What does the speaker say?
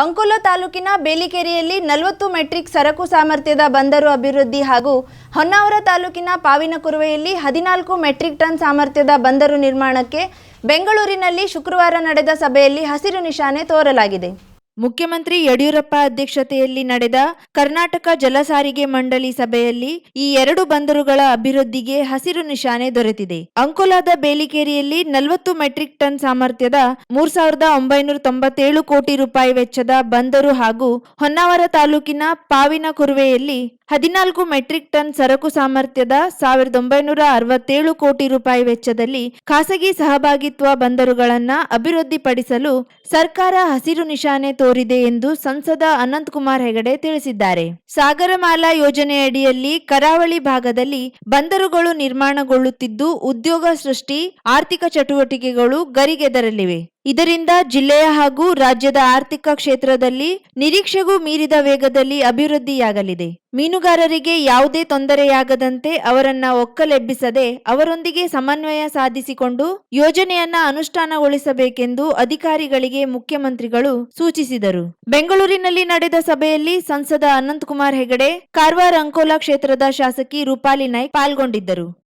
ಅಂಕೋಲ ತಾಲೂಕಿನ ಬೇಲಿಕೆರೆಯಲ್ಲಿ ನಲವತ್ತು ಮೆಟ್ರಿಕ್ ಸರಕು ಸಾಮರ್ಥ್ಯದ ಬಂದರು ಅಭಿವೃದ್ಧಿ ಹಾಗೂ ಹೊನ್ನಾವರ ತಾಲೂಕಿನ ಪಾವಿನಕುರುವೆಯಲ್ಲಿ ಹದಿನಾಲ್ಕು ಮೆಟ್ರಿಕ್ ಟನ್ ಸಾಮರ್ಥ್ಯದ ಬಂದರು ನಿರ್ಮಾಣಕ್ಕೆ ಬೆಂಗಳೂರಿನಲ್ಲಿ ಶುಕ್ರವಾರ ನಡೆದ ಸಭೆಯಲ್ಲಿ ಹಸಿರು ನಿಶಾನೆ ತೋರಲಾಗಿದೆ. ಮುಖ್ಯಮಂತ್ರಿ ಯಡಿಯೂರಪ್ಪ ಅಧ್ಯಕ್ಷತೆಯಲ್ಲಿ ನಡೆದ ಕರ್ನಾಟಕ ಜಲಸಾರಿಗೆ ಮಂಡಳಿ ಸಭೆಯಲ್ಲಿ ಈ ಎರಡು ಬಂದರುಗಳ ಅಭಿವೃದ್ಧಿಗೆ ಹಸಿರು ನಿಶಾನೆ ದೊರೆತಿದೆ. ಅಂಕೋಲಾದ ಬೇಲಿಕೇರಿಯಲ್ಲಿ ನಲವತ್ತು ಮೆಟ್ರಿಕ್ ಟನ್ ಸಾಮರ್ಥ್ಯದ ಮೂರ್ ಸಾವಿರದ ಒಂಬೈನೂರ ತೊಂಬತ್ತೇಳು ಕೋಟಿ ರೂಪಾಯಿ ವೆಚ್ಚದ ಬಂದರು ಹಾಗೂ ಹೊನ್ನಾವರ ತಾಲೂಕಿನ ಪಾವಿನ ಕುರುವೆಯಲ್ಲಿ ಹದಿನಾಲ್ಕು ಮೆಟ್ರಿಕ್ ಟನ್ ಸರಕು ಸಾಮರ್ಥ್ಯದ ಸಾವಿರದ ಒಂಬೈನೂರ ಅರವತ್ತೇಳು ಕೋಟಿ ರೂಪಾಯಿ ವೆಚ್ಚದಲ್ಲಿ ಖಾಸಗಿ ಸಹಭಾಗಿತ್ವ ಬಂದರುಗಳನ್ನು ಅಭಿವೃದ್ಧಿಪಡಿಸಲು ಸರ್ಕಾರ ಹಸಿರು ನಿಶಾನೆ ತೋರಿದೆ ಎಂದು ಸಂಸದ ಅನಂತಕುಮಾರ್ ಹೆಗಡೆ ತಿಳಿಸಿದ್ದಾರೆ. ಸಾಗರಮಾಲಾ ಯೋಜನೆಯಡಿಯಲ್ಲಿ ಕರಾವಳಿ ಭಾಗದಲ್ಲಿ ಬಂದರುಗಳು ನಿರ್ಮಾಣಗೊಳ್ಳುತ್ತಿದ್ದು, ಉದ್ಯೋಗ ಸೃಷ್ಟಿ, ಆರ್ಥಿಕ ಚಟುವಟಿಕೆಗಳು ಗರಿಗೆದರಲಿವೆ ಇದರಿಂದ ಜಿಲ್ಲೆಯ ಹಾಗೂ ರಾಜ್ಯದ ಆರ್ಥಿಕ ಕ್ಷೇತ್ರದಲ್ಲಿ ನಿರೀಕ್ಷೆಗೂ ಮೀರಿದ ವೇಗದಲ್ಲಿ ಅಭಿವೃದ್ಧಿಯಾಗಲಿದೆ. ಮೀನುಗಾರರಿಗೆ ಯಾವುದೇ ತೊಂದರೆಯಾಗದಂತೆ ಅವರನ್ನ ಒಕ್ಕಲೆಬ್ಬಿಸದೆ ಅವರೊಂದಿಗೆ ಸಮನ್ವಯ ಸಾಧಿಸಿಕೊಂಡು ಯೋಜನೆಯನ್ನ ಅನುಷ್ಠಾನಗೊಳಿಸಬೇಕೆಂದು ಅಧಿಕಾರಿಗಳಿಗೆ ಮುಖ್ಯಮಂತ್ರಿಗಳು ಸೂಚಿಸಿದರು. ಬೆಂಗಳೂರಿನಲ್ಲಿ ನಡೆದ ಸಭೆಯಲ್ಲಿ ಸಂಸದ ಅನಂತಕುಮಾರ್ ಹೆಗಡೆ, ಕಾರವಾರ ಅಂಕೋಲಾ ಕ್ಷೇತ್ರದ ಶಾಸಕಿ ರೂಪಾಲಿ ನಾಯ್ಕ್ ಪಾಲ್ಗೊಂಡಿದ್ದರು.